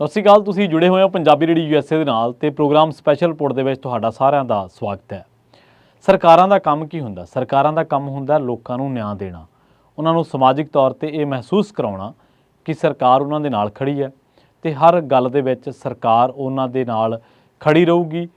ਸਤਿ ਸ਼੍ਰੀ ਅਕਾਲ, ਤੁਸੀਂ ਜੁੜੇ ਹੋਏ ਹੋ ਪੰਜਾਬੀ ਰੇਡੀ ਯੂਐਸਏ ਦੇ ਨਾਲ ਤੇ ਪ੍ਰੋਗਰਾਮ ਸਪੈਸ਼ਲ ਰਿਪੋਰਟ ਦੇ ਵਿੱਚ ਤੁਹਾਡਾ ਸਾਰਿਆਂ ਦਾ ਸਵਾਗਤ ਹੈ। ਸਰਕਾਰਾਂ ਦਾ ਕੰਮ ਕੀ ਹੁੰਦਾ? ਸਰਕਾਰਾਂ ਦਾ ਕੰਮ ਹੁੰਦਾ ਲੋਕਾਂ ਨੂੰ ਨਿਆਂ ਦੇਣਾ। ਉਹਨਾਂ ਨੂੰ ਸਮਾਜਿਕ ਤੌਰ ਤੇ ਇਹ ਮਹਿਸੂਸ ਕਰਾਉਣਾ ਕਿ ਸਰਕਾਰ ਉਹਨਾਂ ਦੇ ਨਾਲ ਖੜੀ ਹੈ ਤੇ ਹਰ ਗੱਲ ਦੇ ਵਿੱਚ ਸਰਕਾਰ ਉਹਨਾਂ ਦੇ ਨਾਲ ਖੜੀ ਰਹੂਗੀ।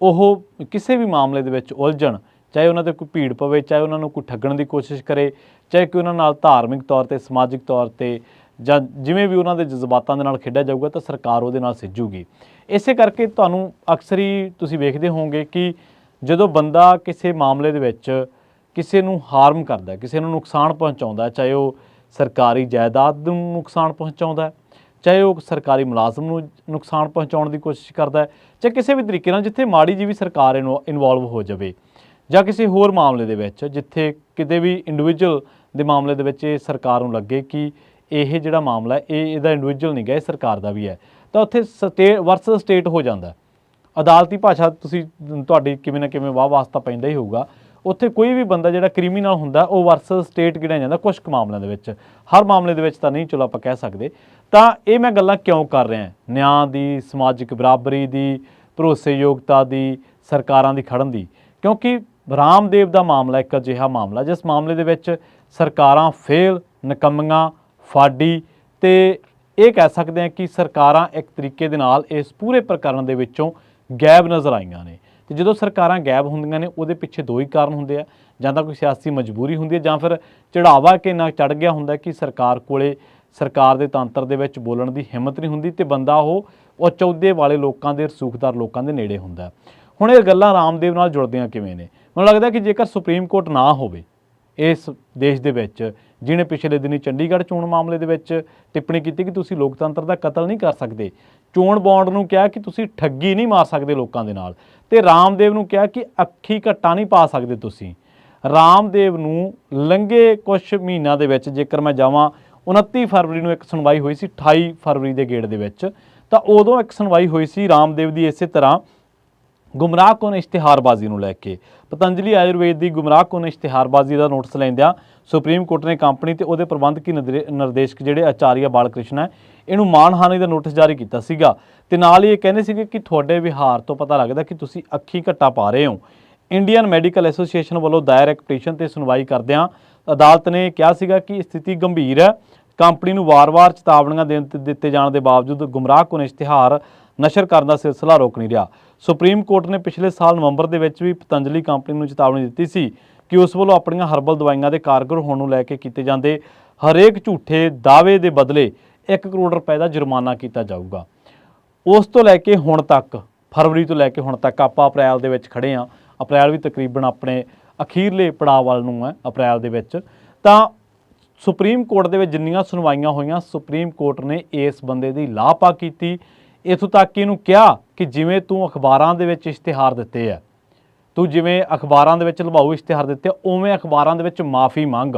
ਉਹ ਕਿਸੇ ਵੀ ਮਾਮਲੇ ਦੇ ਵਿੱਚ ਉਲਝਣ, ਚਾਹੇ ਉਹਨਾਂ ਤੇ ਕੋਈ ਭੀੜ ਪਵੇ, ਚਾਹੇ ਉਹਨਾਂ ਨੂੰ ਕੋਈ ਠੱਗਣ ਦੀ ਕੋਸ਼ਿਸ਼ ਕਰੇ, ਚਾਹੇ ਕੋਈ ਉਹਨਾਂ ਨਾਲ ਧਾਰਮਿਕ ਤੌਰ ਤੇ, ਸਮਾਜਿਕ ਤੌਰ ਤੇ ਜਾਂ ਜਿਵੇਂ ਵੀ ਉਹਨਾਂ ਦੇ ਜਜ਼ਬਾਤਾਂ ਦੇ ਨਾਲ ਖੇਡਿਆ ਜਾਊਗਾ ਤਾਂ ਸਰਕਾਰ ਉਹਦੇ ਨਾਲ ਸਿੱਝੂਗੀ। ਇਸੇ ਕਰਕੇ ਤੁਹਾਨੂੰ ਅਕਸਰ ਹੀ ਤੁਸੀਂ ਵੇਖਦੇ ਹੋਵੋਗੇ ਕਿ ਜਦੋਂ ਬੰਦਾ ਕਿਸੇ ਮਾਮਲੇ ਦੇ ਵਿੱਚ ਕਿਸੇ ਨੂੰ ਹਾਰਮ ਕਰਦਾ ਕਿਸੇ ਨੂੰ ਨੁਕਸਾਨ ਪਹੁੰਚਾਉਂਦਾ ਚਾਹੇ ਉਹ ਸਰਕਾਰੀ ਜਾਇਦਾਦ ਨੂੰ ਨੁਕਸਾਨ ਪਹੁੰਚਾਉਂਦਾ ਚਾਹੇ ਉਹ ਸਰਕਾਰੀ ਮੁਲਾਜ਼ਮ ਨੂੰ ਨੁਕਸਾਨ ਪਹੁੰਚਾਉਣ ਦੀ ਕੋਸ਼ਿਸ਼ ਕਰਦਾ ਹੈ ਚਾਹੇ ਕਿਸੇ ਵੀ ਤਰੀਕੇ ਨਾਲ ਜਿੱਥੇ ਮਾੜੀ ਜੀ ਵੀ ਸਰਕਾਰ ਇਨਵੋਲਵ ਹੋ ਜਾਵੇ, ਜਾਂ ਕਿਸੇ ਹੋਰ ਮਾਮਲੇ ਦੇ ਵਿੱਚ, ਜਿੱਥੇ ਕਿਤੇ ਵੀ ਇੰਡੀਵਿਜੂਅਲ ਦੇ ਮਾਮਲੇ ਦੇ ਵਿੱਚ ਇਹ ਸਰਕਾਰ ਨੂੰ ਲੱਗੇ ਕਿ ਇਹ ਜਿਹੜਾ ਮਾਮਲਾ ਇਹ ਇਹਦਾ ਇੰਡੀਵਿਜੂਅਲ ਨਹੀਂ ਗਾ ਇਹ ਸਰਕਾਰ ਦਾ ਵੀ ਹੈ। ਤਾਂ ਉੱਥੇ ਸਟੇਟ ਵਰਸਸ ਸਟੇਟ ਹੋ ਜਾਂਦਾ। ਅਦਾਲਤੀ ਭਾਸ਼ਾ ਤੁਸੀਂ ਤੁਹਾਡੀ ਕਿਵੇਂ ਨਾ ਕਿਵੇਂ ਵਾਹ ਵਾਸਤਾ ਪੈਂਦਾ ਹੀ ਹੋਊਗਾ। ਉੱਥੇ ਕੋਈ ਵੀ ਬੰਦਾ ਜਿਹੜਾ ਕ੍ਰਿਮੀਨਲ ਹੁੰਦਾ, ਉਹ ਵਰਸਸ ਸਟੇਟ ਗਿਣਿਆ ਜਾਂਦਾ ਕੁਝ ਕੁ ਮਾਮਲਿਆਂ ਦੇ ਵਿੱਚ। ਹਰ ਮਾਮਲੇ ਦੇ ਵਿੱਚ ਤਾਂ ਨਹੀਂ, ਚਲੋ ਆਪਾਂ ਕਹਿ ਸਕਦੇ। ਤਾਂ ਇਹ ਮੈਂ ਗੱਲਾਂ ਕਿਉਂ ਕਰ ਰਿਹਾ ਨਿਆਂ ਦੀ, ਸਮਾਜਿਕ ਬਰਾਬਰੀ ਦੀ, ਭਰੋਸੇਯੋਗਤਾ ਦੀ, ਸਰਕਾਰਾਂ ਦੀ ਖੜਨ ਦੀ। ਕਿਉਂਕਿ ਰਾਮਦੇਵ ਦਾ ਮਾਮਲਾ ਇੱਕ ਅਜਿਹਾ ਮਾਮਲਾ, ਜਿਸ ਮਾਮਲੇ ਦੇ ਵਿੱਚ ਸਰਕਾਰਾਂ ਫੇਲ, ਨਕੰਮੀਆਂ ਫਾਡੀ ਤੇ ਇਹ ਕਹਿ ਸਕਦੇ ਹਾਂ ਕਿ ਸਰਕਾਰਾਂ ਇੱਕ ਤਰੀਕੇ ਦੇ ਨਾਲ ਇਸ ਪੂਰੇ ਪ੍ਰਕਰਨ ਦੇ ਵਿੱਚੋਂ ਗਾਇਬ ਨਜ਼ਰ ਆਈਆਂ ਨੇ। ਤੇ ਜਦੋਂ ਸਰਕਾਰਾਂ ਗਾਇਬ ਹੁੰਦੀਆਂ ਨੇ, ਉਹਦੇ ਪਿੱਛੇ ਦੋ ਹੀ ਕਾਰਨ ਹੁੰਦੇ ਆ। ਜਾਂ ਤਾਂ ਕੋਈ ਸਿਆਸੀ ਮਜਬੂਰੀ ਹੁੰਦੀ ਹੈ ਜਾਂ ਫਿਰ ਚੜਾਵਾ ਕਿ ਨਾ ਚੜ ਗਿਆ ਹੁੰਦਾ ਕਿ ਸਰਕਾਰ ਕੋਲੇ ਸਰਕਾਰ ਦੇ ਤੰਤਰ ਦੇ ਵਿੱਚ ਬੋਲਣ ਦੀ ਹਿੰਮਤ ਨਹੀਂ ਹੁੰਦੀ ਤੇ ਬੰਦਾ ਉਹ ਉਹ ਚੌਦੇ ਵਾਲੇ ਲੋਕਾਂ ਦੇ ਰਸੂਖਦਾਰ ਲੋਕਾਂ ਦੇ ਨੇੜੇ ਹੁੰਦਾ। ਹੁਣ ਇਹ ਗੱਲਾਂ ਰਾਮਦੇਵ ਨਾਲ ਜੁੜਦੀਆਂ ਕਿਵੇਂ ਨੇ? ਮੈਨੂੰ ਲੱਗਦਾ ਕਿ ਜੇਕਰ ਸੁਪਰੀਮ ਕੋਰਟ ਨਾ ਹੋਵੇ ਇਸ ਦੇਸ਼ ਦੇ ਵਿੱਚ, ਜਿਹਨੇ ਪਿਛਲੇ ਦਿਨੀ ਚੰਡੀਗੜ੍ਹ ਚੋਣ ਮਾਮਲੇ ਦੇ ਵਿੱਚ ਟਿੱਪਣੀ ਕੀਤੀ ਕਿ ਤੁਸੀਂ ਲੋਕਤੰਤਰ ਦਾ ਕਤਲ ਨਹੀਂ ਕਰ ਸਕਦੇ। ਚੋਣ ਬੌਂਡ ਨੂੰ ਕਿਹਾ ਕਿ ਤੁਸੀਂ ਠੱਗੀ ਨਹੀਂ ਮਾਰ ਸਕਦੇ ਲੋਕਾਂ ਦੇ ਨਾਲ। ਤੇ ਰਾਮਦੇਵ ਨੂੰ ਕਿਹਾ ਕਿ ਅੱਖੀ ਘੱਟਾ ਨਹੀਂ ਪਾ ਸਕਦੇ ਤੁਸੀਂ। ਰਾਮਦੇਵ ਨੂੰ ਲੰਘੇ ਕੁਝ ਮਹੀਨਿਆਂ ਦੇ ਵਿੱਚ, ਜੇਕਰ ਮੈਂ ਜਾਵਾਂ 29 ਫਰਵਰੀ ਨੂੰ ਇੱਕ ਸੁਣਵਾਈ ਹੋਈ ਸੀ 28 ਫਰਵਰੀ ਦੇ ਗੇੜ ਦੇ ਵਿੱਚ। ਤਾਂ ਉਦੋਂ ਇੱਕ ਸੁਣਵਾਈ ਹੋਈ ਸੀ ਰਾਮਦੇਵ ਦੀ ਇਸੇ ਤਰ੍ਹਾਂ ਗੁੰਮਰਾਹਕੁਨ ਇਸ਼ਤਿਹਾਰਬਾਜ਼ੀ ਨੂੰ ਲੈ ਕੇ। ਪਤੰਜਲੀ ਆਯੁਰਵੇਦ ਦੀ ਗੁੰਮਰਾਹਕੁਨ ਇਸ਼ਤਿਹਾਰਬਾਜ਼ੀ ਦਾ ਨੋਟਿਸ ਲੈਂਦਿਆਂ ਸੁਪਰੀਮ ਕੋਰਟ ਨੇ ਕੰਪਨੀ ਤੇ ਉਹਦੇ ਪ੍ਰਬੰਧਕੀ ਨਿਰਦੇ- ਨਿਰਦੇਸ਼ਕ ਜਿਹੜੇ ਆਚਾਰੀਆ ਬਾਲਕ੍ਰਿਸ਼ਨ ਹੈ, ਇਹਨੂੰ ਮਾਨਹਾਨੀ ਦਾ ਨੋਟਿਸ ਜਾਰੀ ਕੀਤਾ ਸੀਗਾ। ਤੇ ਨਾਲ ਹੀ ਇਹ ਕਹਿੰਦੇ ਸੀਗੇ ਕਿ ਤੁਹਾਡੇ ਵਿਹਾਰ ਤੋਂ ਪਤਾ ਲੱਗਦਾ ਕਿ ਤੁਸੀਂ ਅੱਖੀ ਘੱਟਾ ਪਾ ਰਹੇ ਹੋ। ਇੰਡੀਅਨ ਮੈਡੀਕਲ ਐਸੋਸੀਏਸ਼ਨ ਵੱਲੋਂ ਦਾਇਰ ਇੱਕ ਪਟੀਸ਼ਨ ਤੇ ਸੁਣਵਾਈ ਕਰਦਿਆਂ ਅਦਾਲਤ ਨੇ ਕਿਹਾ ਸੀਗਾ ਕਿ ਸਥਿਤੀ ਗੰਭੀਰ ਹੈ। ਕੰਪਨੀ ਨੂੰ ਵਾਰ-ਵਾਰ ਚੇਤਾਵਨੀਆਂ ਦੇਣ ਦਿੱਤੇ ਜਾਣ ਦੇ ਬਾਵਜੂਦ ਗੁੰਮਰਾਹਕੁਨ ਇਸ਼ਤਿਹਾਰ ਨਸ਼ਰ ਕਰਨ ਦਾ ਸਿਲਸਿਲਾ ਰੋਕ ਨਹੀਂ ਰਿਹਾ। ਸੁਪਰੀਮ ਕੋਰਟ ਨੇ ਪਿਛਲੇ ਸਾਲ ਨਵੰਬਰ ਦੇ ਵਿੱਚ ਵੀ ਪਤੰਜਲੀ ਕੰਪਨੀ ਨੂੰ ਚੇਤਾਵਨੀ ਦਿੱਤੀ ਸੀ ਕਿ ਉਸ ਵੱਲੋਂ ਆਪਣੀਆਂ ਹਰਬਲ ਦਵਾਈਆਂ ਦੇ ਕਾਰਗਰ ਹੋਣ ਨੂੰ ਲੈ ਕੇ ਕੀਤੇ ਜਾਂਦੇ ਹਰੇਕ ਝੂਠੇ ਦਾਅਵੇ ਦੇ ਬਦਲੇ 1 ਕਰੋੜ ਰੁਪਏ ਦਾ ਜੁਰਮਾਨਾ ਕੀਤਾ ਜਾਊਗਾ। ਉਸ ਤੋਂ ਲੈ ਕੇ ਹੁਣ ਤੱਕ, ਫਰਵਰੀ ਤੋਂ ਲੈ ਕੇ ਹੁਣ ਤੱਕ ਆਪਾਂ ਅਪ੍ਰੈਲ ਦੇ ਵਿੱਚ ਖੜੇ ਆ ਅਪ੍ਰੈਲ ਵੀ ਤਕਰੀਬਨ ਆਪਣੇ ਅਖੀਰਲੇ ਪੜਾਅ ਵੱਲ ਨੂੰ ਹੈ, ਅਪ੍ਰੈਲ ਦੇ ਵਿੱਚ। ਤਾਂ ਸੁਪਰੀਮ ਕੋਰਟ ਦੇ ਵਿੱਚ ਜਿੰਨੀਆਂ ਸੁਣਵਾਈਆਂ ਹੋਈਆਂ, ਸੁਪਰੀਮ ਕੋਰਟ ਨੇ ਇਸ ਬੰਦੇ ਦੀ ਲਾਪਾ ਕੀਤੀ। ਇਥੋਂ ਤੱਕ ਕਿ ਇਹਨੂੰ ਕਿਹਾ ਕਿ ਜਿਵੇਂ ਤੂੰ ਅਖਬਾਰਾਂ ਦੇ ਵਿੱਚ ਇਸ਼ਤਿਹਾਰ ਦਿੱਤੇ ਆ, ਤੂੰ ਜਿਵੇਂ ਅਖਬਾਰਾਂ ਦੇ ਵਿੱਚ ਲਵਾਉ ਇਸ਼ਤਿਹਾਰ ਦਿੱਤੇ ਉਵੇਂ ਅਖਬਾਰਾਂ ਦੇ ਵਿੱਚ ਮਾਫੀ ਮੰਗ।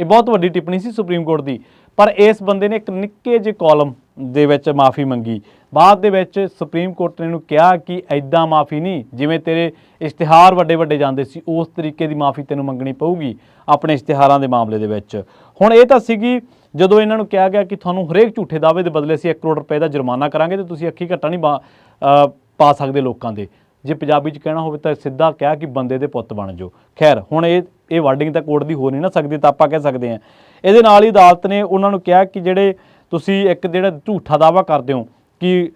ਇਹ ਬਹੁਤ ਵੱਡੀ ਟਿੱਪਣੀ ਸੀ ਸੁਪਰੀਮ ਕੋਰਟ ਦੀ, ਪਰ ਇਸ ਬੰਦੇ ਨੇ ਇੱਕ ਨਿੱਕੇ ਜਿਹੇ ਕਾਲਮ ਦੇ ਵਿੱਚ ਮਾਫੀ ਮੰਗੀ। ਬਾਅਦ ਦੇ ਵਿੱਚ ਸੁਪਰੀਮ ਕੋਰਟ ਨੇ ਇਹਨੂੰ ਕਿਹਾ ਕਿ ਐਦਾਂ ਮਾਫੀ ਨਹੀਂ, ਜਿਵੇਂ ਤੇਰੇ ਇਸ਼ਤਿਹਾਰ ਵੱਡੇ ਵੱਡੇ ਜਾਂਦੇ ਸੀ, ਉਸ ਤਰੀਕੇ ਦੀ ਮਾਫੀ ਤੈਨੂੰ ਮੰਗਣੀ ਪਊਗੀ ਆਪਣੇ ਇਸ਼ਤਿਹਾਰਾਂ ਦੇ ਮਾਮਲੇ ਦੇ ਵਿੱਚ। ਹੁਣ ਇਹ ਤਾਂ ਸੀਗੀ ਜਦੋਂ ਇਹਨਾਂ ਨੂੰ ਕਿਹਾ ਗਿਆ ਕਿ ਤੁਹਾਨੂੰ ਹਰੇਕ ਝੂਠੇ ਦਾਅਵੇ ਦੇ ਬਦਲੇ ਅਸੀਂ 1 ਕਰੋੜ ਰੁਪਏ ਦਾ ਜੁਰਮਾਨਾ ਕਰਾਂਗੇ ਤੇ ਤੁਸੀਂ ਅੱਖੀ ਘੱਟਾ ਨਹੀਂ ਬਾ- ਪਾ ਸਕਦੇ ਲੋਕਾਂ ਦੇ। ਜੇ ਪੰਜਾਬੀ ਚ ਕਹਿਣਾ ਹੋਵੇ ਤਾਂ ਸਿੱਧਾ ਕਿਹਾ ਕਿ ਬੰਦੇ ਦੇ ਪੁੱਤ ਬਣ ਜਾਓ। ਖੈਰ, ਹੁਣ ਇਹ ਇਹ ਵਾਰਡਿੰਗ ਤਾਂ ਕੋਰਟ ਦੀ ਹੋ ਨਹੀਂ ਨਾ ਸਕਦੀ, ਤਾਂ ਆਪਾਂ ਕਹਿ ਸਕਦੇ ਹਾਂ। ਇਹਦੇ ਨਾਲ ਹੀ ਅਦਾਲਤ ਨੇ ਉਹਨਾਂ ਨੂੰ ਕਿਹਾ ਕਿ ਜਿਹੜੇ ਤੁਸੀਂ ਇੱਕ ਜਿਹੜਾ ਝੂਠਾ ਦਾਵਾ ਕਰਦੇ ਹੋ ਕਿ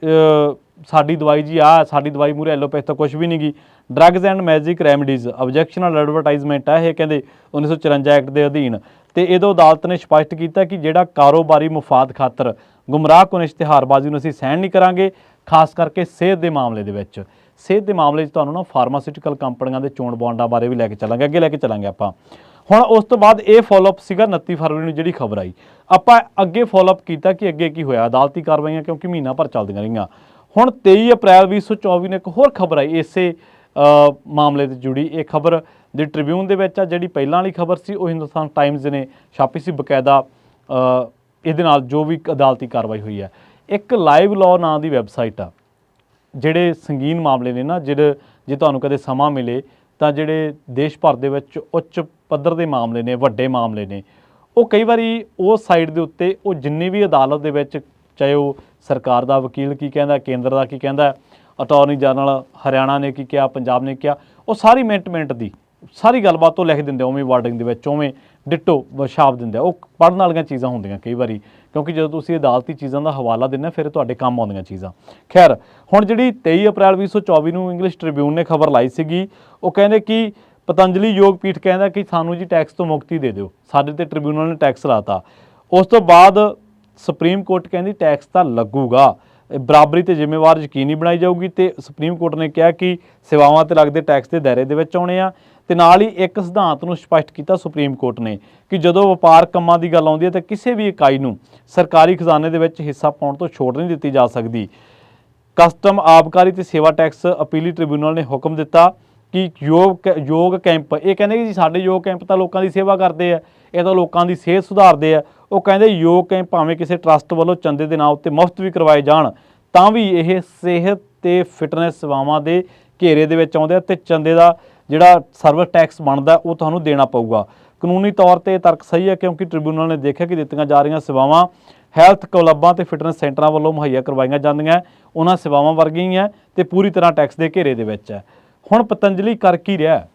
ਸਾਡੀ ਦਵਾਈ ਜੀ ਆ, ਸਾਡੀ ਦਵਾਈ ਮੂਰੇ ਐਲੋਪੈਥ ਤਾਂ ਕੁਝ ਵੀ ਨਹੀਂ ਗੀ। Drugs and magic remedies objectionable advertisement ਹੈ ਇਹ ਕਹਿੰਦੇ 1954 ਐਕਟ ਦੇ ਅਧੀਨ। ਤੇ ਇਹਦੋਂ ਅਦਾਲਤ ਨੇ ਸਪਸ਼ਟ ਕੀਤਾ ਕਿ ਜਿਹੜਾ ਕਾਰੋਬਾਰੀ ਮੁਫਾਦ ਖਾਤਰ ਗੁੰਮਰਾਹ ਗੁੰਮਰਾਹਕੁਨ ਇਸ਼ਤਿਹਾਰਬਾਜ਼ੀ ਨੂੰ ਅਸੀਂ ਸਹਿਣ ਨਹੀਂ ਕਰਾਂਗੇ, ਖਾਸ ਕਰਕੇ ਸਿਹਤ ਦੇ ਮਾਮਲੇ ਦੇ ਵਿੱਚ। ਸਿਹਤ ਦੇ ਮਾਮਲੇ 'ਚ ਤੁਹਾਨੂੰ ਨਾ ਫਾਰਮਾਸਿਊਟੀਕਲ ਕੰਪਨੀਆਂ ਦੇ ਚੋਣ ਬੌਂਡਾਂ ਬਾਰੇ ਵੀ ਲੈ ਕੇ ਚੱਲਾਂਗੇ, ਅੱਗੇ ਲੈ ਕੇ ਚੱਲਾਂਗੇ ਆਪਾਂ। ਹੁਣ ਉਸ ਤੋਂ ਬਾਅਦ ਇਹ ਫਾਲੋਅਪ ਸੀਗਾ 29 ਫਰਵਰੀ ਨੂੰ ਜਿਹੜੀ ਖਬਰ ਆਈ। ਆਪਾਂ ਅੱਗੇ ਫਾਲੋਅਪ ਕੀਤਾ ਕਿ ਅੱਗੇ ਕੀ ਹੋਇਆ, ਅਦਾਲਤੀ ਕਾਰਵਾਈਆਂ ਕਿਉਂਕਿ ਮਹੀਨਾ ਭਰ ਚੱਲਦੀਆਂ ਰਹੀਆਂ। ਹੁਣ 23 ਅਪ੍ਰੈਲ 2024 ਨੂੰ ਇੱਕ ਹੋਰ ਖਬਰ ਆਈ, ਇਸੇ ਮਾਮਲੇ ਤੇ ਜੁੜੀ ਇਹ ਖਬਰ ਦੀ ਟ੍ਰਿਬਿਊਨ ਦੇ ਵਿੱਚ ਆ, ਜਿਹੜੀ ਪਹਿਲਾਂ ਵਾਲੀ ਖਬਰ ਸੀ, ਉਹ ਹਿੰਦੁਸਤਾਨ ਟਾਈਮਜ਼ ਨੇ ਛਾਪੀ ਸੀ ਬਕਾਇਦਾ ਇਹਦੇ ਨਾਲ ਜੋ ਵੀ ਅਦਾਲਤੀ ਕਾਰਵਾਈ ਹੋਈ ਹੈ। ਇੱਕ ਲਾਈਵ ਲਾਅ ਨਾਂ ਦੀ ਵੈਬਸਾਈਟ ਆ, ਜਿਹੜੇ ਸੰਗੀਨ ਮਾਮਲੇ ਨੇ ਨਾ, ਜਿਹੜੇ, ਜੇ ਤੁਹਾਨੂੰ ਕਦੇ ਸਮਾਂ ਮਿਲੇ, ਤਾਂ ਜਿਹੜੇ ਦੇਸ਼ ਭਰ ਦੇ ਵਿੱਚ ਉੱਚ ਪੱਧਰ ਦੇ ਮਾਮਲੇ ਨੇ, ਵੱਡੇ ਮਾਮਲੇ ਨੇ, ਉਹ ਕਈ ਵਾਰੀ ਉਸ ਸਾਈਟ ਦੇ ਉੱਤੇ, ਉਹ ਜਿੰਨੀ ਵੀ ਅਦਾਲਤ ਦੇ ਵਿੱਚ, ਚਾਹੇ ਉਹ ਸਰਕਾਰ ਦਾ ਵਕੀਲ ਕੀ ਕਹਿੰਦਾ, ਕੇਂਦਰ ਦਾ ਕੀ ਕਹਿੰਦਾ ਅਟਾਰਨੀ ਜਨਰਲ ਹਰਿਆਣਾ ਨੇ ਕੀ ਕਿਹਾ, ਪੰਜਾਬ ਨੇ ਕਿਹਾ, ਉਹ ਸਾਰੀ ਮਿੰਟ ਮਿੰਟ ਦੀ ਸਾਰੀ ਗੱਲਬਾਤ ਤੋਂ ਲਿਖ ਦਿੰਦੇ ਉਵੇਂ ਵਾਰਡਿੰਗ ਦੇ ਵਿੱਚ, ਉਵੇਂ ਡਿੱਟੋ ਬ- ਦਿੰਦੇ ਆ। ਉਹ ਪੜਨ ਵਾਲੀਆਂ ਚੀਜ਼ਾਂ ਹੁੰਦੀਆਂ ਕਈ ਵਾਰੀ, ਕਿਉਂਕਿ ਜਦੋਂ ਤੁਸੀਂ ਅਦਾਲਤੀ ਚੀਜ਼ਾਂ ਦਾ ਹਵਾਲਾ ਦਿੰਦੇ ਫਿਰ ਤੁਹਾਡੇ ਕੰਮ ਆਉਂਦੀਆਂ ਚੀਜ਼ਾਂ। ਖੈਰ, ਹੁਣ ਜਿਹੜੀ 23 ਅਪ੍ਰੈਲ 2024 ਨੂੰ ਇੰਗਲਿਸ਼ ਟ੍ਰਿਬਿਊਨ ਨੇ ਖਬਰ ਲਾਈ ਸੀਗੀ, ਉਹ ਕਹਿੰਦੇ ਕਿ ਪਤੰਜਲੀ ਯੋਗ ਪੀਠ ਕਹਿੰਦਾ ਕਿ ਸਾਨੂੰ ਜੀ ਟੈਕਸ ਤੋਂ ਮੁਕਤੀ ਦੇ ਦਿਓ, ਸਾਡੇ ਤੇ ਟ੍ਰਿਬਿਊਨਲ ਨੇ ਟੈਕਸ ਲਾਤਾ। ਉਸ ਤੋਂ ਬਾਅਦ ਸੁਪਰੀਮ ਕੋਰਟ ਕਹਿੰਦੀ ਟੈਕਸ ਤਾਂ ਲੱਗੂਗਾ। ਬਰਾਬਰੀ ਤੇ ਜ਼ਿੰਮੇਵਾਰ ਯਕੀਨੀ ਬਣਾਈ ਜਾਊਗੀ ਤੇ ਸੁਪਰੀਮ ਕੋਰਟ ਨੇ ਕਿਹਾ ਕਿ ਸੇਵਾਵਾਂ ਤੇ ਲੱਗਦੇ ਟੈਕਸ ਦੇ ਦਾਇਰੇ ਦੇ ਵਿੱਚ ਆਉਣੇ ਆ ਤੇ ਨਾਲ ਹੀ ਇੱਕ ਸਿਧਾਂਤ ਨੂੰ ਸਪਸ਼ਟ ਕੀਤਾ ਸੁਪਰੀਮ ਕੋਰਟ ਨੇ ਕਿ ਜਦੋਂ ਵਪਾਰ ਕੰਮਾਂ ਦੀ ਗੱਲ ਆਉਂਦੀ ਹੈ ਤਾਂ ਕਿਸੇ ਵੀ ਇਕਾਈ ਨੂੰ ਸਰਕਾਰੀ ਖਜ਼ਾਨੇ ਦੇ ਵਿੱਚ ਹਿੱਸਾ ਪਾਉਣ ਤੋਂ ਛੋਟ ਨਹੀਂ ਦਿੱਤੀ ਜਾ ਸਕਦੀ। ਕਸਟਮ ਆਬਕਾਰੀ ਤੇ ਸੇਵਾ ਟੈਕਸ ਅਪੀਲੀ ਟ੍ਰਿਬਿਊਨਲ ਨੇ ਹੁਕਮ ਦਿੱਤਾ ਕਿ ਯੋਗ ਕੈ- ਯੋਗ ਕੈਂਪ, ਇਹ ਕਹਿੰਦੇ ਕਿ ਜੀ ਸਾਡੇ ਯੋਗ ਕੈਂਪ ਤਾਂ ਲੋਕਾਂ ਦੀ ਸੇਵਾ ਕਰਦੇ ਆ, ਇਹ ਤਾਂ ਲੋਕਾਂ ਦੀ ਸਿਹਤ ਸੁਧਾਰਦੇ ਆ ਉਹ ਕਹਿੰਦੇ ਯੋਗ ਕੈਂਪ ਭਾਵੇਂ ਕਿਸੇ ਟਰਸਟ ਵੱਲੋਂ ਚੰਦੇ ਦੇ ਨਾਂ ਉੱਤੇ ਮੁਫਤ ਵੀ ਕਰਵਾਏ ਜਾਣ, ਤਾਂ ਵੀ ਇਹ ਸਿਹਤ ਤੇ ਫਿਟਨੈਸ ਸੇਵਾਵਾਂ ਦੇ ਘੇਰੇ ਦੇ ਵਿੱਚ ਆਉਂਦੇ ਆ ਤੇ ਚੰਦੇ ਦਾ ਜਿਹੜਾ ਸਰਵਰ ਟੈਕਸ ਬਣਦਾ ਉਹ ਤੁਹਾਨੂੰ ਦੇਣਾ ਪਊਗਾ। ਕਾਨੂੰਨੀ ਤੌਰ ਤੇ ਇਹ ਤਰਕ ਸਹੀ ਹੈ ਕਿਉਂਕਿ ਟ੍ਰਿਬਿਊਨਲ ਨੇ ਦੇਖਿਆ ਕਿ ਦਿੱਤੀਆਂ ਜਾ ਰਹੀਆਂ ਸੇਵਾਵਾਂ ਹੈਲਥ ਕਲੱਬਾਂ ਤੇ ਫਿਟਨੈਸ ਸੈਂਟਰਾਂ ਵੱਲੋਂ ਮੁਹੱਈਆ ਕਰਵਾਈਆਂ ਜਾਂਦੀਆਂ, ਉਹਨਾਂ ਸੇਵਾਵਾਂ ਵਰਗੀਆਂ ਹੀ ਹੈ ਤੇ ਪੂਰੀ ਤਰ੍ਹਾਂ ਟੈਕਸ ਦੇ ਘੇਰੇ ਦੇ ਵਿੱਚ ਹੈ। ਹੁਣ ਪਤੰਜਲੀ ਕਰ ਕੀ ਰਿਹਾ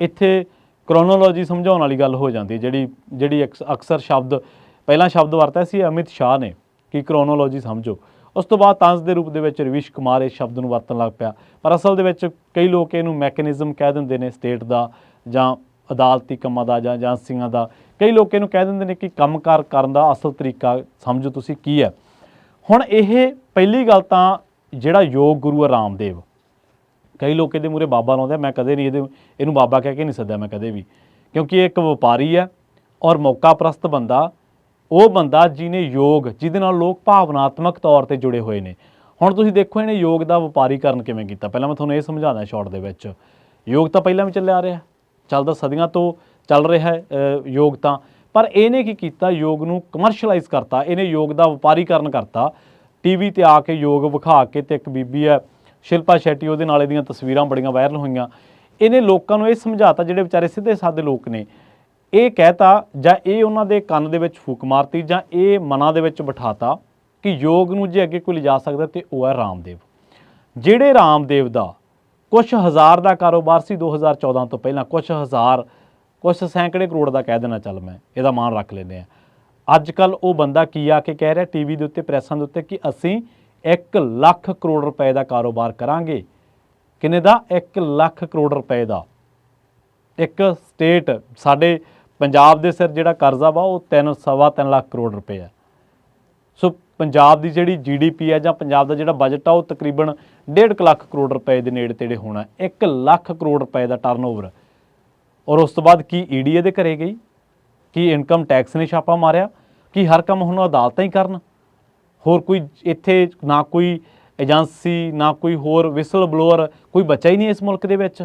ਇੱਥੇ ਕ੍ਰੋਨੋਲੋਜੀ ਸਮਝਾਉਣ ਵਾਲੀ ਗੱਲ ਹੋ ਜਾਂਦੀ ਹੈ, ਜਿਹੜੀ ਜਿਹੜੀ ਅਕਸ- ਅਕਸਰ ਸ਼ਬਦ ਪਹਿਲਾ ਸ਼ਬਦ ਵਰਤਿਆ ਸੀ ਅਮਿਤ ਸ਼ਾਹ ਨੇ ਕਿ ਕ੍ਰੋਨੋਲੋਜੀ ਸਮਝੋ। ਉਸ ਤੋਂ ਬਾਅਦ ਤੰਜ਼ ਦੇ ਰੂਪ ਦੇ ਵਿੱਚ ਰਵਿਸ਼ ਕੁਮਾਰ ਇਸ ਸ਼ਬਦ ਨੂੰ ਵਰਤਣ ਲੱਗ ਪਿਆ। ਪਰ ਅਸਲ ਦੇ ਵਿੱਚ ਕਈ ਲੋਕ ਇਹਨੂੰ ਮੈਕੈਨਿਜ਼ਮ ਕਹਿ ਦਿੰਦੇ ਨੇ ਸਟੇਟ ਦਾ ਜਾਂ ਅਦਾਲਤੀ ਕੰਮਾਂ ਦਾ ਜਾਂ ਏਜੰਸੀਆਂ ਦਾ। ਕਈ ਲੋਕ ਇਹਨੂੰ ਕਹਿ ਦਿੰਦੇ ਨੇ ਕਿ ਕੰਮਕਾਰ ਕਰਨ ਦਾ ਅਸਲ ਤਰੀਕਾ ਸਮਝੋ ਤੁਸੀਂ ਕੀ ਹੈ। ਹੁਣ ਇਹ ਪਹਿਲੀ ਗੱਲ ਤਾਂ ਜਿਹੜਾ ਯੋਗ ਗੁਰੂ ਹੈ ਰਾਮਦੇਵ ਕਈ ਲੋਕ ਇਹਦੇ ਮੂਰੇ ਬਾਬਾ ਲਾਉਂਦੇ ਆ ਮੈਂ ਕਦੇ ਨਹੀਂ ਇਹਦੇ ਇਹਨੂੰ ਬਾਬਾ ਕਹਿ ਕੇ ਨਹੀਂ ਸੱਦਿਆ ਮੈਂ ਕਦੇ ਵੀ। ਕਿਉਂਕਿ ਇਹ ਇੱਕ ਵਪਾਰੀ ਹੈ ਔਰ ਮੌਕਾ ਪ੍ਰਸਤ ਬੰਦਾ ਉਹ ਬੰਦਾ ਜਿਹਨੇ ਯੋਗ ਜਿਹਦੇ ਨਾਲ ਲੋਕ ਭਾਵਨਾਤਮਕ ਤੌਰ ਤੇ ਜੁੜੇ ਹੋਏ ਨੇ। ਹੁਣ ਤੁਸੀਂ ਦੇਖੋ ਇਹਨੇ ਯੋਗ ਦਾ ਵਪਾਰੀਕਰਨ ਕਿਵੇਂ ਕੀਤਾ। ਪਹਿਲਾਂ ਮੈਂ ਤੁਹਾਨੂੰ ਇਹ ਸਮਝਾਉਂਦਾ ਸ਼ਾਰਟ ਦੇ ਵਿੱਚ। ਯੋਗ ਤਾਂ ਪਹਿਲਾਂ ਵੀ ਚੱਲਿਆ ਆ ਰਿਹਾ ਚੱਲਦਾ ਸਦੀਆਂ ਤੋਂ ਚੱਲ ਰਿਹਾ ਹੈ ਅ, ਯੋਗ ਤਾਂ। ਪਰ ਇਹਨੇ ਕੀ ਕੀਤਾ? ਯੋਗ ਨੂੰ ਕਮਰਸ਼ੀਅਲਾਈਜ਼ ਕਰਤਾ। ਇਹਨੇ ਯੋਗ ਦਾ ਵਪਾਰੀਕਰਨ ਕਰਤਾ। ਟੀਵੀ ਤੇ ਆ ਕੇ ਯੋਗ ਵਿਖਾ ਕੇ ਤੇ ਇੱਕ ਬੀਬੀ ਹੈ ਸ਼ਿਲਪਾ ਸ਼ੈਟੀ, ਉਹਦੇ ਨਾਲ ਇਹਦੀਆਂ ਤਸਵੀਰਾਂ ਬੜੀਆਂ ਵਾਇਰਲ ਹੋਈਆਂ। ਇਹਨੇ ਲੋਕਾਂ ਨੂੰ ਇਹ ਸਮਝਾਤਾ, ਜਿਹੜੇ ਵਿਚਾਰੇ ਸਿੱਧੇ ਸਾਦੇ ਲੋਕ ਨੇ, ਇਹ ਕਹਿਤਾ, ਜਾਂ ਇਹ ਉਹਨਾਂ ਦੇ ਕੰਨ ਦੇ ਵਿੱਚ ਫੂਕ ਮਾਰਤੀ, ਜਾਂ ਇਹ ਮਨਾਂ ਦੇ ਵਿੱਚ ਬਿਠਾਤਾ ਕਿ ਯੋਗ ਨੂੰ ਜੇ ਅੱਗੇ ਕੋਈ ਲਿਜਾ ਸਕਦਾ ਤੇ ਉਹ ਹੈ ਰਾਮਦੇਵ। ਜਿਹੜੇ ਰਾਮਦੇਵ ਦਾ ਕੁਝ ਹਜ਼ਾਰ ਦਾ ਕਾਰੋਬਾਰ ਸੀ 2014 ਤੋਂ ਪਹਿਲਾਂ ਕੁਝ ਹਜ਼ਾਰ ਕੁਝ ਸੈਂਕੜੇ ਕਰੋੜ ਦਾ ਕਹਿ ਦੇਣਾ ਚੱਲ ਮੈਂ, ਇਹਦਾ ਮਾਣ ਰੱਖ ਲੈਂਦੇ ਆ ਅੱਜ ਕੱਲ ਉਹ ਬੰਦਾ ਕੀ ਆ ਕੇ ਕਹਿ ਰਿਹਾ, ਟੀਵੀ ਦੇ ਉੱਤੇ, ਪ੍ਰੈਸਾਂ ਦੇ ਉੱਤੇ ਕਿ ਅਸੀਂ 1 ਲੱਖ ਕਰੋੜ ਰੁਪਏ ਦਾ ਕਾਰੋਬਾਰ ਕਰਾਂਗੇ। ਕਿੰਨੇ ਦਾ? 1 ਲੱਖ ਕਰੋੜ ਰੁਪਏ ਦਾ। ਇੱਕ ਸਟੇਟ ਸਾਡੇ ਪੰਜਾਬ ਦੇ ਸਿਰ ਜਿਹੜਾ ਕਰਜ਼ਾ ਵਾ, ਉਹ 3 ਸਵਾ ਤਿੰਨ ਲੱਖ ਕਰੋੜ ਰੁਪਏ ਆ। ਸੋ ਪੰਜਾਬ ਦੀ ਜਿਹੜੀ ਜੀਡੀਪੀ ਹੈ ਜਾਂ ਪੰਜਾਬ ਦਾ ਜਿਹੜਾ ਬਜਟ ਆ, ਉਹ ਤਕਰੀਬਨ 1.5 ਲੱਖ ਕਰੋੜ ਰੁਪਏ ਦੇ ਨੇੜੇ ਤੇੜੇ ਹੋਣਾ। 1 ਲੱਖ ਕਰੋੜ ਰੁਪਏ ਦਾ ਟਰਨਓਵਰ ਔਰ ਉਸ ਤੋਂ ਬਾਅਦ ਕੀ ਈਡੀ ਦੇ ਘਰੇ ਗਈ? ਕੀ ਇਨਕਮ ਟੈਕਸ ਨੇ ਛਾਪਾ ਮਾਰਿਆ? ਕੀ ਹਰ ਕੰਮ ਹੁਣ ਅਦਾਲਤਾਂ ਹੀ ਕਰਨ? ਹੋਰ ਕੋਈ ਇੱਥੇ ਨਾ ਕੋਈ ਏਜੰਸੀ, ਨਾ ਕੋਈ ਹੋਰ ਵਿਸਲ ਬਲੋਅਰ ਕੋਈ ਬੱਚਾ ਹੀ ਨਹੀਂ ਇਸ ਮੁਲਕ ਦੇ ਵਿੱਚ।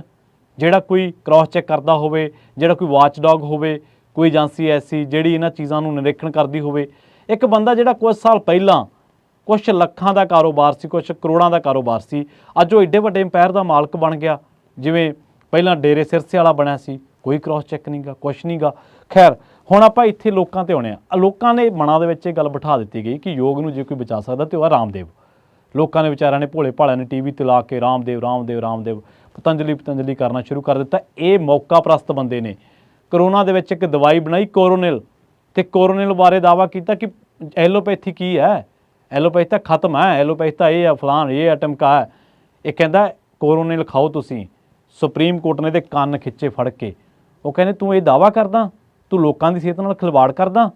ਜਿਹੜਾ ਕੋਈ ਕ੍ਰਾਸ ਚੈੱਕ ਕਰਦਾ ਹੋਵੇ, ਜਿਹੜਾ ਕੋਈ ਵਾਚਡੌਗ ਹੋਵੇ, ਕੋਈ ਏਜੰਸੀ ਐਸੀ ਜਿਹੜੀ ਇਹਨਾਂ ਚੀਜ਼ਾਂ ਨੂੰ ਨਿਰੀਖਣ ਕਰਦੀ ਹੋਵੇ। ਇੱਕ ਬੰਦਾ ਜਿਹੜਾ ਕੁਝ ਸਾਲ ਪਹਿਲਾਂ ਕੁਝ ਲੱਖਾਂ ਦਾ ਕਾਰੋਬਾਰ ਸੀ ਕੁਝ ਕਰੋੜਾਂ ਦਾ ਕਾਰੋਬਾਰ ਸੀ, ਅੱਜ ਉਹ ਏਡੇ ਵੱਡੇ ਇੰਪਾਇਰ ਦਾ ਮਾਲਕ ਬਣ ਗਿਆ, ਜਿਵੇਂ ਪਹਿਲਾਂ ਡੇਰੇ ਸਿਰਸੇ ਵਾਲਾ ਬਣਿਆ ਸੀ, ਕੋਈ ਕ੍ਰਾਸ ਚੈੱਕ ਨਹੀਂਗਾ ਕੁਝ ਨਹੀਂਗਾ ਖੈਰ ਹੁਣ ਆਪਾਂ ਇੱਥੇ ਲੋਕਾਂ ਤੇ ਆਉਣੇ ਆ। ਲੋਕਾਂ ਨੇ ਮਨਾਂ ਦੇ ਵਿੱਚ ਇਹ ਗੱਲ ਬਿਠਾ ਦਿੱਤੀ ਗਈ ਕਿ ਯੋਗ ਨੂੰ ਜੇ ਕੋਈ ਬਚਾ ਸਕਦਾ ਤੇ ਉਹ ਆ ਰਾਮਦੇਵ। ਲੋਕਾਂ ਨੇ ਵਿਚਾਰਿਆਂ ਨੇ ਭੋਲੇ ਭਾਲਿਆਂ ਨੇ ਟੀਵੀ ਤੇ ਲਾ ਕੇ ਰਾਮਦੇਵ ਰਾਮਦੇਵ ਰਾਮਦੇਵ, ਪਤੰਜਲੀ ਪਤੰਜਲੀ ਕਰਨਾ ਸ਼ੁਰੂ ਕਰ ਦਿੱਤਾ। ਇਹ ਮੌਕਾ ਪ੍ਰਸਤ ਬੰਦੇ ਨੇ। ਕਰੋਨਾ ਦੇ ਵਿੱਚ ਇੱਕ ਦਵਾਈ ਬਣਾਈ, ਕੋਰੋਨਿਲ। ਤੇ ਕੋਰੋਨਿਲ ਬਾਰੇ ਦਾਵਾ ਕੀਤਾ ਕਿ ਐਲੋਪੈਥੀ ਕੀ ਹੈ? ਐਲੋਪੈਥੀ ਤਾਂ ਖਤਮ ਹੈ, ਐਲੋਪੈਥੀ ਤਾਂ ਇਹ ਆ ਫਲਾਨ ਇਹ ਆਟਮ ਕਾ ਹੈ। ਇਹ ਕਹਿੰਦਾ, ਕੋਰੋਨਿਲ ਖਾਓ ਤੁਸੀਂ। ਸੁਪਰੀਮ ਕੋਰਟ ਨੇ ਤੇ ਕੰਨ ਖਿੱਚੇ ਫੜ ਕੇ। ਉਹ ਕਹਿੰਦੇ, ਤੂੰ ਇਹ ਦਾਵਾ ਕਰਦਾ? ਤੂੰ ਲੋਕਾਂ ਦੀ ਸਿਹਤ ਨਾਲ ਖਿਲਵਾੜ ਕਰਦਾ,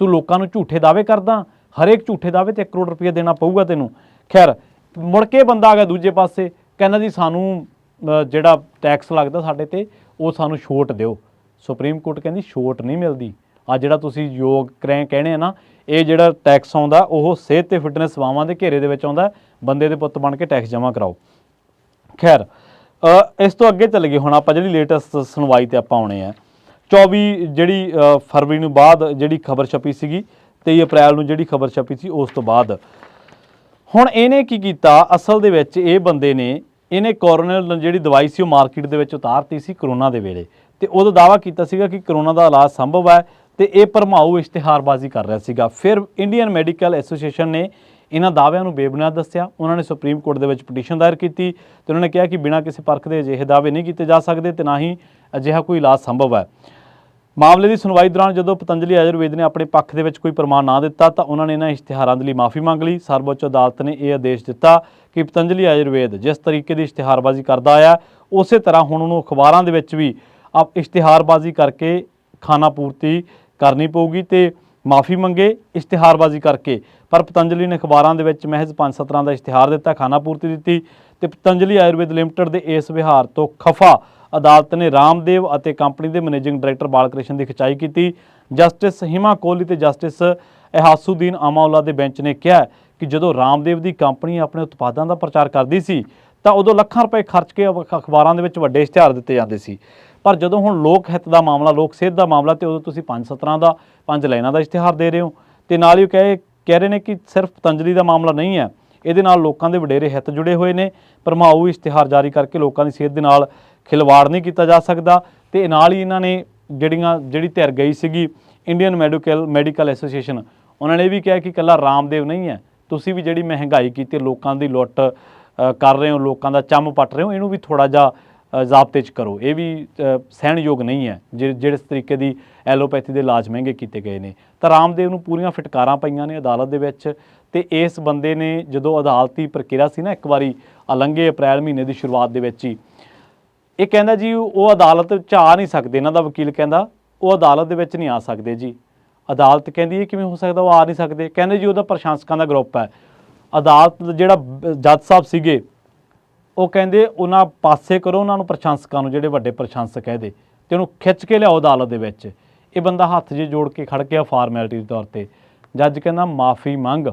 ਤੂੰ ਲੋਕਾਂ ਨੂੰ ਝੂਠੇ ਦਾਅਵੇ ਕਰਦਾ, ਹਰੇਕ ਝੂਠੇ ਦਾਅਵੇ ਤੇ 1 ਕਰੋੜ ਰੁਪਏ ਦੇਣਾ ਪਊਗਾ ਤੈਨੂੰ। ਖੈਰ, ਮੁੜ ਕੇ ਬੰਦਾ ਆ ਗਿਆ ਦੂਜੇ ਪਾਸੇ, ਕਹਿੰਦਾ ਜੀ ਸਾਨੂੰ ਜਿਹੜਾ ਟੈਕਸ ਲੱਗਦਾ ਸਾਡੇ ਤੇ, ਉਹ ਸਾਨੂੰ ਛੋਟ ਦਿਓ। ਸੁਪਰੀਮ ਕੋਰਟ ਕਹਿੰਦੀ ਛੋਟ ਨਹੀਂ ਮਿਲਦੀ। ਆ ਜਿਹੜਾ ਤੁਸੀਂ ਯੋਗ ਕਰੇ ਕਹਿਣੇ ਆ ਨਾ, ਇਹ ਜਿਹੜਾ ਟੈਕਸ ਆਉਂਦਾ, ਉਹ ਸਿਹਤ ਤੇ ਫਿਟਨੈਸ ਸੇਵਾਵਾਂ ਦੇ ਘੇਰੇ ਦੇ ਵਿੱਚ ਆਉਂਦਾ, ਬੰਦੇ ਦੇ ਪੁੱਤ ਬਣ ਕੇ ਟੈਕਸ ਜਮ੍ਹਾਂ ਕਰਾਓ। ਖੈਰ ਇਸ ਤੋਂ ਅੱਗੇ ਚੱਲ ਗਏ ਹੁਣ ਆਪਾਂ ਜਿਹੜੀ ਲੇਟੈਸਟ ਸੁਣਵਾਈ ਤੇ ਆਪਾਂ ਆਉਣੇ ਆ। 24 ਜਿਹੜੀ ਫਰਵਰੀ ਨੂੰ ਬਾਅਦ ਜਿਹੜੀ ਖਬਰ ਛਪੀ ਸੀਗੀ 23 ਅਪ੍ਰੈਲ ਨੂੰ ਜਿਹੜੀ ਖਬਰ ਛਪੀ ਸੀ ਉਸ ਤੋਂ ਬਾਅਦ। ਹੁਣ ਇਹਨੇ ਕੀ ਕੀਤਾ? ਅਸਲ ਦੇ ਵਿੱਚ ਇਹ ਬੰਦੇ ਨੇ, ਇਹਨੇ ਕੋਰੋਨਲ ਜਿਹੜੀ ਦਵਾਈ ਸੀ ਉਹ ਮਾਰਕੀਟ ਦੇ ਵਿੱਚ ਉਤਾਰਤੀ ਸੀ ਕਰੋਨਾ ਦੇ ਵੇਲੇ। ਤੇ ਉਹਦਾ ਦਾਵਾ ਕੀਤਾ ਸੀਗਾ ਕਿ ਕਰੋਨਾ ਦਾ ਇਲਾਜ ਸੰਭਵ ਹੈ ਤੇ ਇਹ ਭਰਮਾਊ ਇਸ਼ਤਿਹਾਰਬਾਜ਼ੀ ਕਰ ਰਿਹਾ ਸੀਗਾ। ਫਿਰ ਇੰਡੀਅਨ ਮੈਡੀਕਲ ਐਸੋਸੀਏਸ਼ਨ ਨੇ ਇਹਨਾਂ ਦਾਅਵਿਆਂ ਨੂੰ ਬੇਬੁਨਿਆਦ ਦੱਸਿਆ। ਉਹਨਾਂ ਨੇ ਸੁਪਰੀਮ ਕੋਰਟ ਦੇ ਵਿੱਚ ਪਟੀਸ਼ਨ ਦਾਇਰ ਕੀਤੀ ਤੇ ਉਹਨਾਂ ਨੇ ਕਿਹਾ ਕਿ ਬਿਨਾਂ ਕਿਸੇ ਪਰਖ ਦੇ ਅਜਿਹੇ ਦਾਅਵੇ ਨਹੀਂ ਕੀਤੇ ਜਾ ਸਕਦੇ ਤੇ ਨਾ ਹੀ ਅਜਿਹਾ ਕੋਈ ਇਲਾਜ ਸੰਭਵ ਹੈ। ਮਾਮਲੇ ਦੀ ਸੁਣਵਾਈ ਦੌਰਾਨ ਜਦੋਂ ਪਤੰਜਲੀ ਆਯੁਰਵੇਦ ਨੇ ਆਪਣੇ ਪੱਖ ਦੇ ਵਿੱਚ ਕੋਈ ਪ੍ਰਮਾਣ ਨਾ ਦਿੱਤਾ ਤਾਂ ਉਹਨਾਂ ਨੇ ਇਹਨਾਂ ਇਸ਼ਤਿਹਾਰਾਂ ਦੇ ਲਈ ਮਾਫੀ ਮੰਗ ਲਈ। ਸਰਵਉੱਚ ਅਦਾਲਤ ਨੇ ਇਹ ਆਦੇਸ਼ ਦਿੱਤਾ ਕਿ ਪਤੰਜਲੀ ਆਯੁਰਵੇਦ ਜਿਸ ਤਰੀਕੇ ਦੀ ਇਸ਼ਤਿਹਾਰਬਾਜ਼ੀ ਕਰਦਾ ਆਇਆ, ਉਸੇ ਤਰ੍ਹਾਂ ਹੁਣ ਉਹਨੂੰ ਅਖਬਾਰਾਂ ਦੇ ਵਿੱਚ ਵੀ ਆਪ ਇਸ਼ਤਿਹਾਰਬਾਜ਼ੀ ਕਰਕੇ ਖਾਣਾ ਪੂਰਤੀ ਕਰਨੀ ਪਊਗੀ ਤੇ ਮਾਫੀ ਮੰਗੇ, ਇਸ਼ਤਿਹਾਰਬਾਜ਼ੀ ਕਰਕੇ। ਪਰ ਪਤੰਜਲੀ ਨੇ ਅਖਬਾਰਾਂ ਦੇ ਵਿੱਚ ਮਹਿਜ਼ ਪੰਜ ਸਤਰਾਂ ਦਾ ਇਸ਼ਤਿਹਾਰ ਦਿੱਤਾ, ਖਾਣਾ ਪੂਰਤੀ ਦਿੱਤੀ ਤੇ ਪਤੰਜਲੀ ਆਯੁਰਵੇਦ ਲਿਮਟਿਡ ਦੇ ਇਸ ਵਿਹਾਰ ਤੋਂ ਖਫਾ ਅਦਾਲਤ ਨੇ ਰਾਮਦੇਵ ਅਤੇ ਕੰਪਨੀ ਦੇ ਮੈਨੇਜਿੰਗ ਡਾਇਰੈਕਟਰ ਬਾਲਕ੍ਰਿਸ਼ਨ ਦੀ ਖਿਚਾਈ ਕੀਤੀ। ਜਸਟਿਸ ਹਿਮਾ ਕੋਹਲੀ ਤੇ ਜਸਟਿਸ ਇਹਾਸੂਦੀਨ ਆਮਾਉਲਾ ਦੇ ਬੈਂਚ ਨੇ ਕਿਹਾ ਕਿ ਜਦੋਂ ਰਾਮਦੇਵ ਦੀ ਕੰਪਨੀ ਆਪਣੇ ਉਤਪਾਦਾਂ ਦਾ ਪ੍ਰਚਾਰ ਕਰਦੀ ਸੀ, ਤਾਂ ਉਦੋਂ ਲੱਖਾਂ ਰੁਪਏ ਖਰਚ ਕੇ ਅਖਬਾਰਾਂ ਦੇ ਵਿੱਚ ਵੱਡੇ ਇਸ਼ਤਿਹਾਰ ਦਿੱਤੇ ਜਾਂਦੇ ਸੀ। ਪਰ ਜਦੋਂ ਹੁਣ ਲੋਕ ਹਿੱਤ ਦਾ ਮਾਮਲਾ, ਲੋਕ ਸਿਹਤ ਦਾ ਮਾਮਲਾ ਤੇ ਉਦੋਂ ਤੁਸੀਂ ਪੰਜ ਸਤਰਾਂ ਦਾ, ਪੰਜ ਲਾਈਨਾਂ ਦਾ ਇਸ਼ਤਿਹਾਰ ਦੇ ਰਹੇ ਹੋ। ਤੇ ਨਾਲ ਹੀ ਉਹ ਕਹੇ, ਕਹਿ ਰਹੇ ਨੇ ਕਿ ਸਿਰਫ ਪਤੰਜਲੀ ਦਾ ਮਾਮਲਾ ਨਹੀਂ ਹੈ। ਇਹਦੇ ਨਾਲ ਲੋਕਾਂ ਦੇ ਵਡੇਰੇ ਹਿੱਤ ਜੁੜੇ ਹੋਏ ਨੇ। ਭਰਮਾਊ ਇਸ਼ਤਿਹਾਰ ਜਾਰੀ ਕਰਕੇ ਲੋਕਾਂ ਦੀ ਸਿਹਤ ਦੇ ਨਾਲ ਖਿਲਵਾੜ ਨਹੀਂ ਕੀਤਾ ਜਾ ਸਕਦਾ ਤੇ ਨਾਲ ਹੀ ਇਹਨਾਂ ਨੇ ਜਿਹੜੀਆਂ, ਜਿਹੜੀ ਧਿਰ ਗਈ ਸੀਗੀ ਇੰਡੀਅਨ ਮੈਡੀਕਲ ਮੈਡੀਕਲ ਐਸੋਸੀਏਸ਼ਨ ਉਹਨਾਂ ਨੇ ਇਹ ਵੀ ਕਿਹਾ ਕਿ ਕੱਲਾ ਰਾਮਦੇਵ ਨਹੀਂ ਹੈ। ਤੁਸੀਂ ਵੀ ਜਿਹੜੀ ਮਹਿੰਗਾਈ ਕੀਤੀ, ਲੋਕਾਂ ਦੀ ਲੁੱਟ ਕਰ ਰਹੇ ਹੋ, ਲੋਕਾਂ ਦਾ ਚੰਮ ਪੱਟ ਰਹੇ ਹੋ, ਇਹਨੂੰ ਵੀ ਥੋੜਾ ਜਿਹਾ ਜ਼ਾਬਤੇ 'ਚ ਕਰੋ। ਇਹ ਵੀ ਸਹਿਣਯੋਗ ਨਹੀਂ ਹੈ, ਜਿ- ਜਿਹੜੇ ਤਰੀਕੇ ਦੀ ਐਲੋਪੈਥੀ ਦੇ ਇਲਾਜ ਮਹਿੰਗੇ ਕੀਤੇ ਗਏ ਨੇ। ਤਾਂ ਰਾਮਦੇਵ ਨੂੰ ਪੂਰੀਆਂ ਫਟਕਾਰਾਂ ਪਈਆਂ ਨੇ ਅਦਾਲਤ ਦੇ ਵਿੱਚ ਤੇ ਇਸ ਬੰਦੇ ਨੇ ਜਦੋਂ ਅਦਾਲਤੀ ਪ੍ਰਕਿਰਿਆ ਸੀ ਨਾ, ਇੱਕ ਵਾਰੀ ਅਲੰਘੇ ਅਪ੍ਰੈਲ ਮਹੀਨੇ ਦੀ ਸ਼ੁਰੂਆਤ ਦੇ ਵਿੱਚ ਹੀ ਇਹ ਕਹਿੰਦਾ ਜੀ, ਉਹ ਅਦਾਲਤ ਚ ਆ ਨਹੀਂ ਸਕਦੇ, ਇਹਨਾਂ ਦਾ ਵਕੀਲ ਕਹਿੰਦਾ, ਉਹ ਅਦਾਲਤ ਦੇ ਵਿੱਚ ਨਹੀਂ ਆ ਸਕਦੇ ਜੀ। ਅਦਾਲਤ ਕਹਿੰਦੀ ਇਹ ਕਿਵੇਂ ਹੋ ਸਕਦਾ, ਉਹ ਆ ਨਹੀਂ ਸਕਦੇ। ਕਹਿੰਦੇ ਜੀ, ਉਹਦਾ ਪ੍ਰਸ਼ੰਸਕਾਂ ਦਾ ਗਰੁੱਪ ਹੈ। ਅਦਾਲਤ ਜਿਹੜਾ ਜੱਜ ਸਾਹਿਬ ਸੀਗੇ, ਉਹ ਕਹਿੰਦੇ ਉਹਨਾਂ ਪਾਸੇ ਕਰੋ, ਉਹਨਾਂ ਨੂੰ ਪ੍ਰਸ਼ੰਸਕਾਂ ਨੂੰ, ਜਿਹੜੇ ਵੱਡੇ ਪ੍ਰਸ਼ੰਸਕ ਇਹਦੇ, ਤੇ ਉਹਨੂੰ ਖਿੱਚ ਕੇ ਲਿਆਓ ਅਦਾਲਤ ਦੇ ਵਿੱਚ। ਇਹ ਬੰਦਾ ਹੱਥ ਜੇ ਜੋੜ ਕੇ ਖੜ ਗਿਆ ਫਾਰਮੈਲਿਟੀ ਦੇ ਤੌਰ ਤੇ। ਜੱਜ ਕਹਿੰਦਾ, ਮਾਫੀ ਮੰਗ,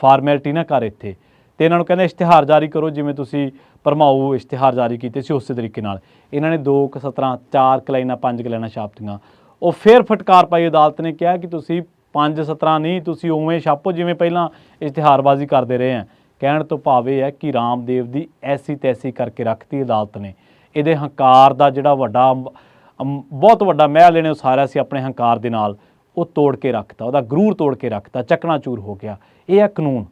ਫਾਰਮੈਲਿਟੀ ਨਾ ਕਰ ਇੱਥੇ। ਤੇ ਇਹਨਾਂ ਨੂੰ ਕਹਿੰਦਾ, ਇਸ਼ਤਿਹਾਰ ਜਾਰੀ ਕਰੋ, ਜਿਵੇਂ ਤੁਸੀਂ ਭਰਮਾਊ ਇਸ਼ਤਿਹਾਰ ਜਾਰੀ ਕੀਤੇ ਸੀ ਉਸੇ ਤਰੀਕੇ ਨਾਲ। ਇਹਨਾਂ ਨੇ ਦੋ ਕੁ ਸਤਰਾਂ, ਚਾਰ ਕਲਾਈਨਾਂ ਪੰਜ ਕਲਾਈਨਾਂ ਛਾਪਤੀਆਂ ਉਹ ਫੇਰ ਫਟਕਾਰ ਪਾਈ ਅਦਾਲਤ ਨੇ ਕਿਹਾ ਕਿ ਤੁਸੀਂ ਪੰਜ ਸਤਰਾਂ ਨਹੀਂ, ਤੁਸੀਂ ਉਵੇਂ ਛਾਪੋ ਜਿਵੇਂ ਪਹਿਲਾਂ ਇਸ਼ਤਿਹਾਰਬਾਜ਼ੀ ਕਰਦੇ ਰਹੇ ਆ। ਕਹਿਣ ਤੋਂ ਭਾਵ ਇਹ ਹੈ ਕਿ ਰਾਮਦੇਵ ਦੀ ਐਸੀ ਤੈਸੀ ਕਰਕੇ ਰੱਖਤੀ ਅਦਾਲਤ ਨੇ। ਇਹਦੇ ਹੰਕਾਰ ਦਾ ਜਿਹੜਾ ਵੱਡਾ ਬਹੁਤ ਵੱਡਾ ਮਹਿਲ ਇਹਨੇ ਉਸਾਰਿਆ ਸੀ ਆਪਣੇ ਹੰਕਾਰ ਦੇ ਨਾਲ। ਉਹ ਤੋੜ ਕੇ ਰੱਖਤਾ, ਉਹਦਾ ਗਰੂਰ ਤੋੜ ਕੇ ਰੱਖਤਾ ਚਕਨਾਚੂਰ ਹੋ ਗਿਆ। ਇਹ ਹੈ ਕਾਨੂੰਨ।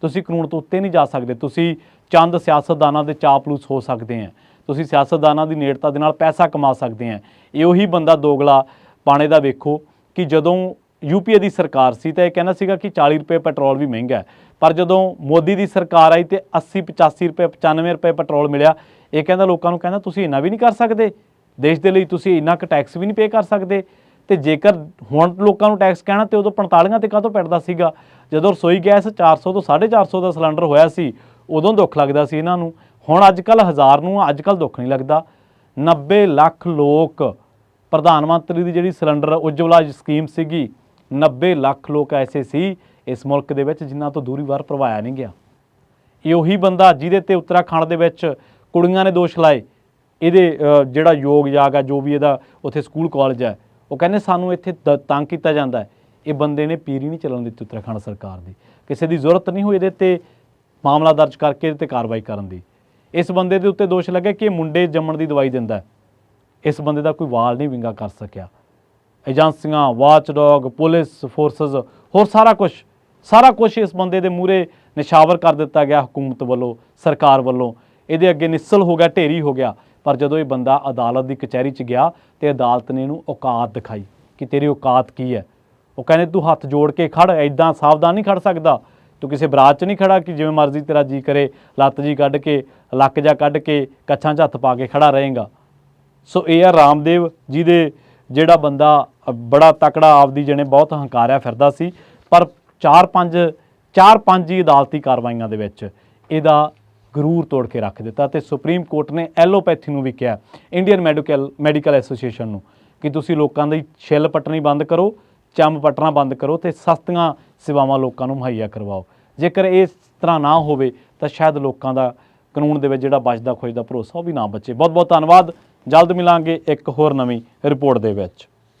ਤੁਸੀਂ ਕਾਨੂੰਨ ਤੋਂ ਉੱਤੇ ਨਹੀਂ ਜਾ ਸਕਦੇ। ਤੁਸੀਂ ਚੰਦ ਸਿਆਸਤਦਾਨਾਂ ਦੇ ਚਾਪਲੂਸ ਹੋ ਸਕਦੇ ਆ। ਤੁਸੀਂ ਸਿਆਸਤਦਾਨਾਂ ਦੀ ਨੇੜਤਾ ਦੇ ਨਾਲ ਪੈਸਾ ਕਮਾ ਸਕਦੇ ਆ। ਇਹ ਉਹੀ ਬੰਦਾ ਦੋਗਲਾ ਪਾਣੇ ਦਾ ਵੇਖੋ ਕਿ ਜਦੋਂ ਯੂਪੀਏ ਦੀ ਸਰਕਾਰ ਸੀ ਤਾਂ ਇਹ ਕਹਿੰਦਾ ਸੀਗਾ ਕਿ 40 ਰੁਪਏ ਪੈਟਰੋਲ ਵੀ ਮਹਿੰਗਾ ਪਰ ਜਦੋਂ ਮੋਦੀ ਦੀ ਸਰਕਾਰ ਆਈ ਤੇ 80 85 ਰੁਪਏ 95 ਰੁਪਏ ਪੈਟਰੋਲ ਮਿਲਿਆ, ਇਹ ਕਹਿੰਦਾ ਲੋਕਾਂ ਨੂੰ ਕਹਿੰਦਾ ਤੁਸੀਂ ਇੰਨਾ ਵੀ ਨਹੀਂ ਕਰ ਸਕਦੇ। ਦੇਸ਼ ਦੇ ਲਈ ਤੁਸੀਂ ਇੰਨਾ ਕੁ ਟੈਕਸ ਵੀ ਨਹੀਂ ਪੇ ਕਰ ਸਕਦੇ। ਤੇ ਜੇਕਰ ਹੁਣ ਲੋਕਾਂ ਨੂੰ ਟੈਕਸ ਕਹਿਣਾ ਤੇ ਉਦੋਂ 45 ਤੇ ਕਾਹਤੋਂ ਪੈੜਦਾ ਸੀਗਾ? ਜਦੋਂ ਰਸੋਈ ਗੈਸ 400 ਤੋਂ 450 ਦਾ ਸਿਲੰਡਰ ਹੋਇਆ ਸੀ, ਉਦੋਂ ਦੁੱਖ ਲੱਗਦਾ ਸੀ ਇਹਨਾਂ ਨੂੰ। ਹੁਣ ਅੱਜ ਕੱਲ ਹਜ਼ਾਰ ਨੂੰ ਅੱਜ ਕੱਲ ਦੁੱਖ ਨਹੀਂ ਲੱਗਦਾ। 90 ਲੱਖ ਲੋਕ, ਪ੍ਰਧਾਨ ਮੰਤਰੀ ਦੀ ਜਿਹੜੀ ਸਿਲੰਡਰ ਉਜਵਲਾ ਸਕੀਮ ਸੀਗੀ 90 ਲੱਖ ਲੋਕ ਐਸੇ ਸੀ ਇਸ ਮੁਲਕ ਦੇ ਵਿੱਚ ਜਿਨ੍ਹਾਂ ਤੋਂ ਦੂਰੀ ਵਾਰ ਪ੍ਰਵਾਇਆ ਨਹੀਂ ਗਿਆ। ਇਹ ਉਹੀ ਬੰਦਾ ਜਿਹਦੇ ਤੇ ਉੱਤਰਾਖੰਡ ਦੇ ਵਿੱਚ ਕੁੜੀਆਂ ਨੇ ਦੋਸ਼ ਲਾਏ। ਇਹਦੇ ਜਿਹੜਾ ਯੋਗ ਯਾਗ ਆ, ਜੋ ਵੀ ਇਹਦਾ ਉੱਥੇ ਸਕੂਲ, ਕਾਲਜ ਹੈ ਉਹ ਕਹਿੰਦੇ ਸਾਨੂੰ ਇੱਥੇ ਦ- ਤੰਗ ਕੀਤਾ ਜਾਂਦਾ ਹੈ। ਇਹ ਬੰਦੇ ਨੇ ਪੀਰੀ ਨਹੀਂ ਚੱਲਣ ਦਿੱਤੀ ਉੱਤਰਾਖੰਡ ਸਰਕਾਰ ਦੀ। ਕਿਸੇ ਦੀ ਜ਼ਰੂਰਤ ਨਹੀਂ ਹੋਈ ਇਹਦੇ ਤੇ ਮਾਮਲਾ ਦਰਜ ਕਰਕੇ ਇਹਦੇ ਤੇ ਕਾਰਵਾਈ ਕਰਨ ਦੀ। ਇਸ ਬੰਦੇ ਦੇ ਉੱਤੇ ਦੋਸ਼ ਲੱਗੇ ਕਿ ਇਹ ਮੁੰਡੇ ਜੰਮਣ ਦੀ ਦਵਾਈ ਦਿੰਦਾ ਹੈ। ਇਸ ਬੰਦੇ ਦਾ ਕੋਈ ਵਾਲ ਨਹੀਂ ਵਿੰਗਾ ਕਰ ਸਕਿਆ। ਏਜੰਸੀਆਂ ਵਾਚਡੌਗ ਪੁਲਿਸ ਫੋਰਸਸ ਹੋਰ ਸਾਰਾ ਕੁਝ ਸਾਰਾ ਕੁਝ ਇਸ ਬੰਦੇ ਦੇ ਮੂਹਰੇ ਨਿਸ਼ਾਵਰ ਕਰ ਦਿੱਤਾ ਗਿਆ ਹਕੂਮਤ ਵੱਲੋਂ, ਸਰਕਾਰ ਵੱਲੋਂ। ਇਹਦੇ ਅੱਗੇ ਨਿਸਲ ਹੋ ਗਿਆ, ਢੇਰੀ ਹੋ ਗਿਆ। ਪਰ ਜਦੋਂ ਇਹ ਬੰਦਾ ਅਦਾਲਤ ਦੀ ਕਚਹਿਰੀ 'ਚ ਗਿਆ ਤੇ ਅਦਾਲਤ ਨੇ ਇਹਨੂੰ ਔਕਾਤ ਦਿਖਾਈ ਕਿ ਤੇਰੀ ਔਕਾਤ ਕੀ ਹੈ। ਉਹ ਕਹਿੰਦੇ, ਤੂੰ ਹੱਥ ਜੋੜ ਕੇ ਖੜ ਐਦਾਂ ਸਾਵਧਾਨ ਨਹੀਂ ਖੜ ਸਕਦਾ। ਤੂੰ ਕਿਸੇ ਬਰਾਤ 'ਚ ਨਹੀਂ ਖੜਾ ਕਿ ਜਿਵੇਂ ਮਰਜ਼ੀ ਤੇਰਾ ਜੀ ਕਰੇ, ਲੱਤ ਜੀ ਕੱਢ ਕੇ, ਲੱਕ ਜਾ ਕੱਢ ਕੇ ਕੱਛਾਂ 'ਚ ਹੱਥ ਪਾ ਕੇ ਖੜਾ ਰਹੇਗਾ। ਸੋ ਇਹ ਆ ਰਾਮਦੇਵ ਜਿਹਦੇ ਜਿਹੜਾ ਬੰਦਾ ਬੜਾ ਤਕੜਾ ਆਪਦੀ ਜਣੇ ਬਹੁਤ ਹੰਕਾਰਿਆ ਫਿਰਦਾ ਸੀ, ਪਰ 4-5 4-5 ਹੀ ਅਦਾਲਤੀ ਕਾਰਵਾਈਆਂ ਦੇ ਵਿੱਚ ਇਹਦਾ ਗਰੂਰ ਤੋੜ ਕੇ ਰੱਖ ਦਿੱਤਾ ਤੇ ਸੁਪਰੀਮ ਕੋਰਟ ਨੇ ਐਲੋਪੈਥੀ ਨੂੰ ਵੀ ਕਿਹਾ, ਇੰਡੀਅਨ ਮੈਡੀਕਲ ਮੈਡੀਕਲ ਐਸੋਸੀਏਸ਼ਨ ਨੂੰ, ਕਿ ਤੁਸੀਂ ਲੋਕਾਂ ਦੀ ਛਿੱਲ ਪੱਟਣੀ ਬੰਦ ਕਰੋ, ਚੰਮ ਪੱਟਣਾ ਬੰਦ ਕਰੋ ਤੇ ਸਸਤੀਆਂ ਸੇਵਾਵਾਂ ਲੋਕਾਂ ਨੂੰ ਮੁਹੱਈਆ ਕਰਵਾਓ। ਜੇਕਰ ਇਸ ਤਰ੍ਹਾਂ ਨਾ ਹੋਵੇ, ਤਾਂ ਸ਼ਾਇਦ ਲੋਕਾਂ ਦਾ ਕਾਨੂੰਨ ਦੇ ਵਿੱਚ ਜਿਹੜਾ ਬਚਦਾ ਖੋਜਦਾ ਭਰੋਸਾ ਉਹ ਵੀ ਨਾ ਬਚੇ। ਬਹੁਤ ਬਹੁਤ ਧੰਨਵਾਦ। ਜਲਦ ਮਿਲਾਂਗੇ ਇੱਕ ਹੋਰ ਨਵੀਂ ਰਿਪੋਰਟ ਦੇ ਵਿੱਚ।